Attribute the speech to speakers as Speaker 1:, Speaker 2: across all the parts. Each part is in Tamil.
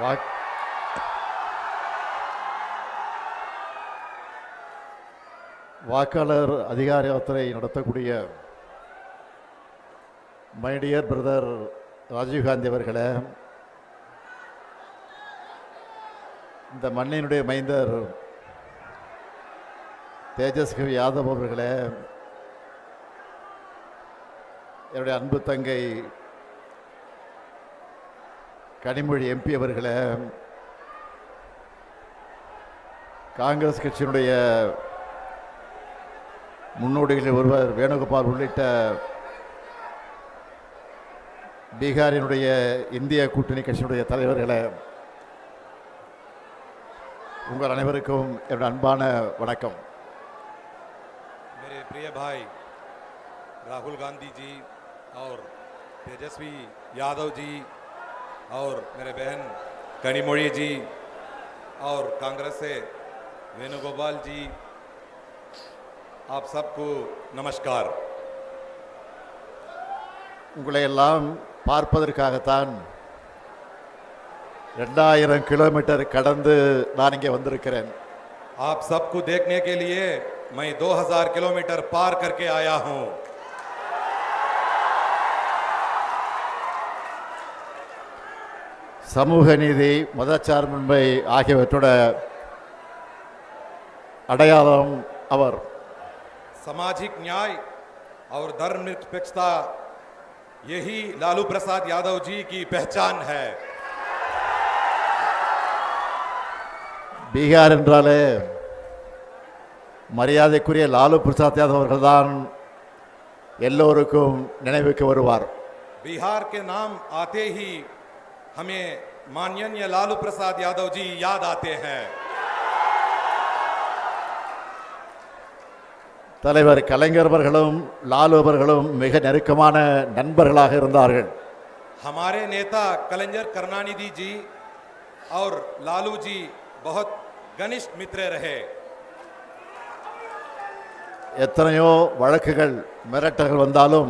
Speaker 1: வாக். வாக்காளர் அதிகார யாத்திரை நடத்தக்கூடிய மைடியர் பிரதர் ராஜீவ்காந்தி அவர்களே இந்த மண்ணினுடைய மைந்தர் தேஜஸ்வி யாதவ் அவர்களே என்னுடைய அன்பு தங்கை கனிமொழி எம்பி அவர்களே காங்கிரஸ் கட்சியினுடைய முன்னோடிகளில் ஒருவர் வேணுகோபால் உள்ளிட்ட பீகாரினுடைய இந்திய கூட்டணி கட்சியினுடைய தலைவர்களே உங்கள் அனைவருக்கும் என்னுடைய அன்பான வணக்கம்
Speaker 2: मेरे प्रिय भाई राहुल गांधी जी और तेजस्वी यादव जी और मेरे बहन कनिमोड़ी जी और कांग्रेस से वेणुगोपाल जी आप सबको नमस्कार
Speaker 1: உங்களை எல்லாம் பார்ப்பதற்காகத்தான் ரெண்டாயிரம் கிலோமீட்டர் கடந்து நான் இங்கே வந்திருக்கிறேன்
Speaker 2: आप सबको देखने के लिए मैं 2000 किलोमीटर पार करके आया हूं
Speaker 1: சமூக நீதி மதச்சார்பின்மை ஆகியவற்றோட அடையாளம் அவர்
Speaker 2: सामाजिक न्याय और धर्मनिरपेक्षता यही लालू प्रसाद यादव जी की पहचान है
Speaker 1: பீகார் என்றாலே மரியாதைக்குரிய லாலு பிரசாத் யாதவ் அவர்கள்தான் எல்லோருக்கும் நினைவுக்கு வருவார்
Speaker 2: बिहार के नाम आते ही हमें माननीय लालू प्रसाद यादव जी याद आते हैं
Speaker 1: தலைவர் கலைஞர் அவர்களும் லாலு அவர்களும் மிக நெருக்கமான நண்பர்களாக இருந்தார்கள்
Speaker 2: हमारे नेता कलंजर करुणानिधि जी और लालू जी बहुत घनिष्ठ मित्र रहे
Speaker 1: எத்தனையோ வழக்குகள் மிரட்டல்கள் வந்தாலும்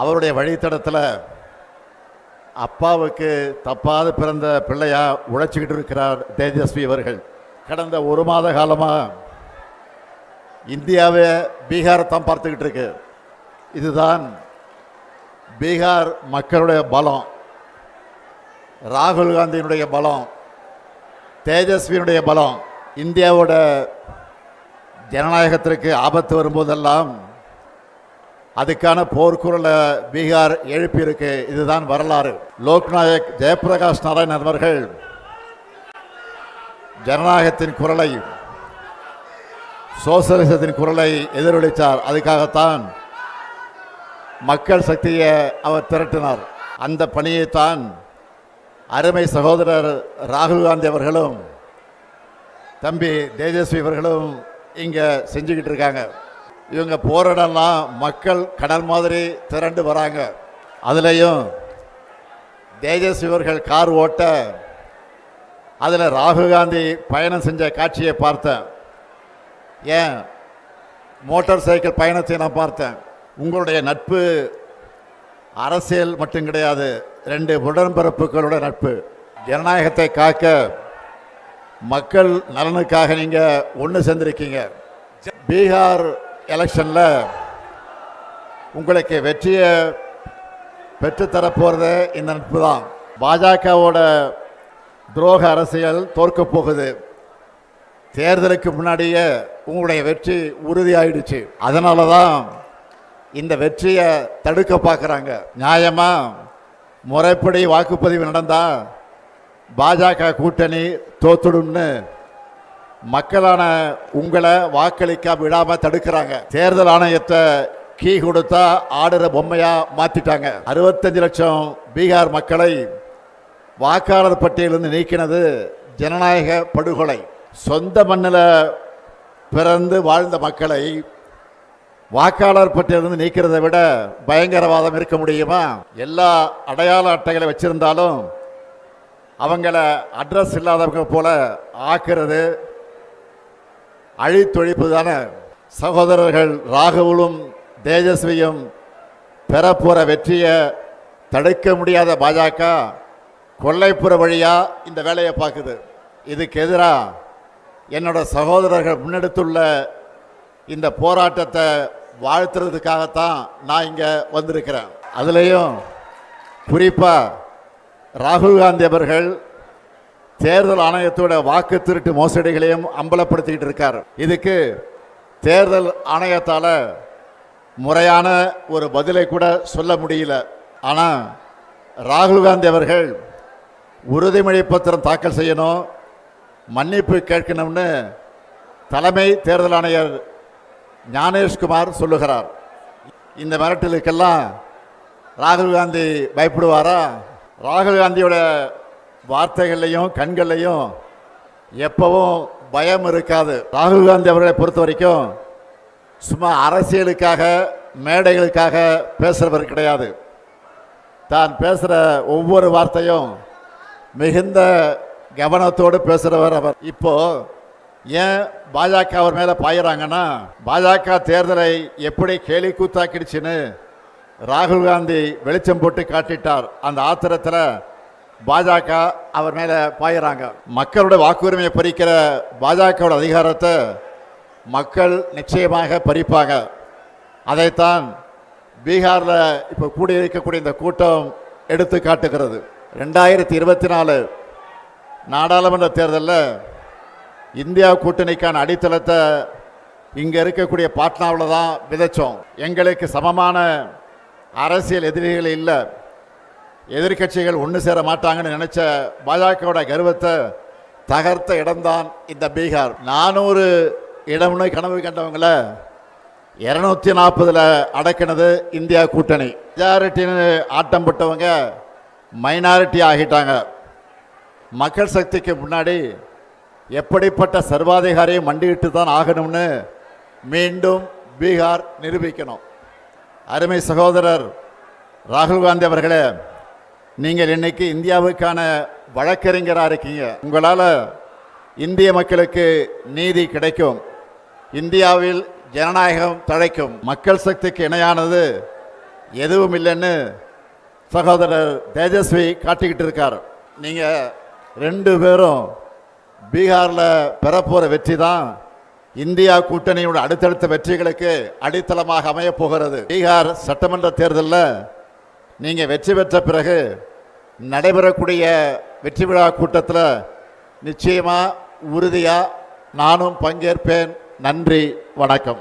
Speaker 1: அவருடைய வழித்தடத்தில் அப்பாவுக்கு தப்பாது பிறந்த பிள்ளையாக உழைச்சிக்கிட்டு இருக்கிறார் தேஜஸ்வி அவர்கள். கடந்த ஒரு மாத காலமாக இந்தியாவே பீகாரை தான் பார்த்துக்கிட்டு இருக்கு. இதுதான் பீகார் மக்களுடைய பலம். ராகுல் காந்தியினுடைய பலம். தேஜஸ்வியினுடைய பலம். இந்தியாவோட ஜனநாயகத்திற்கு ஆபத்து வரும்போதெல்லாம் அதுக்கான போர்க்குரலை பீகார் எழுப்பியிருக்கு. இதுதான் வரலாறு. லோக்நாயக் ஜெயபிரகாஷ் நாராயண் அவர்கள் ஜனநாயகத்தின் குரலை சோசலிசத்தின் குரலை எதிரொலித்தார். அதுக்காகத்தான் மக்கள் சக்தியை அவர் திரட்டினார். அந்த பணியைத்தான் அருமை சகோதரர் ராகுல் காந்தி அவர்களும் தம்பி தேஜஸ்வி அவர்களும் இங்கே செஞ்சுக்கிட்டு இருக்காங்க. இவங்க போகிற இடம்லாம் மக்கள் கடல் மாதிரி திரண்டு வராங்க. அதுலேயும் தேஜஸ் இவர்கள் கார் ஓட்ட அதில் ராகுல் காந்தி பயணம் செஞ்ச காட்சியை பார்த்தேன். ஏன்? மோட்டார் சைக்கிள் பயணத்தை நான் பார்த்தேன். உங்களுடைய நட்பு அரசியல் மட்டும் கிடையாது ரெண்டு உடன்பிறப்புகளோட நட்பு. ஜனநாயகத்தை காக்க மக்கள் நலனுக்காக நீங்கள் ஒன்று சேர்ந்திருக்கீங்க. பீகார் எலெக்ஷனில் உங்களுக்கு வெற்றியை பெற்றுத்தரப்போகிறது இந்த நட்பு தான் பாஜகவோட துரோக அரசியல் தோற்கப் போகுது. தேர்தலுக்கு முன்னாடியே உங்களுடைய வெற்றி உறுதியாயிடுச்சு. அதனால தான் இந்த வெற்றியை தடுக்க பார்க்குறாங்க. நியாயமாக முறைப்படி வாக்குப்பதிவு நடந்தால் பாஜக கூட்டணி தோத்துடும்னு மக்களான உங்களை வாக்களிக்க விடாமல் தடுக்கிறாங்க. தேர்தல் ஆணையத்தை கீ கொடுத்தா ஆடுற பொம்மையாக மாற்றிட்டாங்க அறுபத்தஞ்சு லட்சம் பீகார் மக்களை வாக்காளர் பட்டியலிருந்து நீக்கினது ஜனநாயக படுகொலை. சொந்த மண்ணில் பிறந்து வாழ்ந்த மக்களை வாக்காளர் பட்டியலிருந்து நீக்கிறதை விட பயங்கரவாதம் இருக்க முடியுமா? எல்லா அடையாள அட்டைகளை வச்சுருந்தாலும் அவங்கள அட்ரஸ் இல்லாதவங்க போல ஆக்குறது அழித்தொழிப்பதான? சகோதரர்கள் ராகுலும் தேஜஸ்வியும் பெறப்போகிற வெற்றியை தடுக்க முடியாத பாஜக கொல்லைப்புற வழியாக இந்த வேலையை பார்க்குது. இதுக்கு எதிராக என்னோட சகோதரர்கள் முன்னெடுத்துள்ள இந்த போராட்டத்தை வாழ்த்துறதுக்காகத்தான் நான் இங்கே வந்திருக்கிறேன். அதுலேயும் குறிப்பாக ராகுல் காந்தி அவர்கள் தேர்தல் ஆணையத்தோட வாக்கு திருட்டு மோசடிகளையும் அம்பலப்படுத்திக்கிட்டு இருக்கார். இதுக்கு தேர்தல் ஆணையத்தால் முறையான ஒரு பதிலை கூட சொல்ல முடியல. ஆனால் ராகுல் காந்தி அவர்கள் உறுதிமொழி பத்திரம் தாக்கல் செய்யணும் மன்னிப்பு கேட்கணும்னு தலைமை தேர்தல் ஆணையர் ஞானேஷ்குமார் சொல்லுகிறார். இந்த மிரட்டலுக்கெல்லாம் ராகுல் காந்தி பயப்படுவாரா? ராகுல் காந்தியோட வார்த்தைகள்லையும் கண்கள்லையும் எப்பவும் பயம் இருக்காது. ராகுல் காந்தி அவர்களை பொறுத்த வரைக்கும் சும்மா அரசியலுக்காக மேடைகளுக்காக பேசுகிறவர் கிடையாது. தான் பேசுகிற ஒவ்வொரு வார்த்தையும் மிகுந்த கவனத்தோடு பேசுகிறவர் அவர். இப்போது ஏன் பாஜக அவர் மேலே பாயிறாங்கன்னா பாஜக தேர்தலை எப்படி கேலி கூத்தாக்கிடுச்சுன்னு ராகுல் காந்தி வெளிச்சம் போட்டு காட்டிட்டார். அந்த ஆத்திரத்தில் பாஜக அவர் மேலே பாயிறாங்க. மக்களுடைய வாக்குரிமையை பறிக்கிற பாஜகவோட அதிகாரத்தை மக்கள் நிச்சயமாக பறிப்பாங்க. அதைத்தான் பீகாரில் இப்போ கூடியிருக்கக்கூடிய இந்த கூட்டம் எடுத்து காட்டுகிறது. ரெண்டாயிரத்தி இருபத்தி நாலு நாடாளுமன்ற தேர்தலில் இந்தியா கூட்டணிக்கான அடித்தளத்தை இங்கே இருக்கக்கூடிய பாட்னாவில் தான் விதைச்சோம். எங்களுக்கு சமமான அரசியல் எதிரிகள் இல்லை. எதிர்க்கட்சிகள் ஒன்று சேர மாட்டாங்கன்னு நினைச்ச பாஜகவோட கர்வத்தை தகர்த்த இடம்தான் இந்த பீகார். நானூறு இடம்னு கனவு கண்டவங்கள இரநூத்தி நாற்பதில் அடக்கினது இந்தியா கூட்டணி. மெஜாரிட்டின்னு ஆட்டம் போட்டவங்க மைனாரிட்டி ஆகிட்டாங்க. மக்கள் சக்திக்கு முன்னாடி எப்படிப்பட்ட சர்வாதிகாரியை மண்டியிட்டு தான் ஆகணும்னு மீண்டும் பீகார் நிரூபிக்கணும். அருமை சகோதரர் ராகுல் காந்தி அவர்களே நீங்கள் இன்னைக்கு இந்தியாவுக்கான வழக்கறிஞராக இருக்கீங்க. உங்களால் இந்திய மக்களுக்கு நீதி கிடைக்கும். இந்தியாவில் ஜனநாயகம் தழைக்கும். மக்கள் சக்திக்கு இணையானது எதுவும் இல்லைன்னு சகோதரர் தேஜஸ்வி காட்டிக்கிட்டு இருக்கார். நீங்கள் ரெண்டு பேரும் பீகாரில் பெறப்போகிற வெற்றி தான் இந்தியா கூட்டணியோட அடுத்தடுத்த வெற்றிகளுக்கு அடித்தளமாக அமையப் போகிறது. பீகார் சட்டமன்ற தேர்தலில் நீங்கள் வெற்றி பெற்ற பிறகு நடைபெறக்கூடிய வெற்றி விழா கூட்டத்தில் நிச்சயமாக உறுதியாக நானும் பங்கேற்பேன். நன்றி வணக்கம்.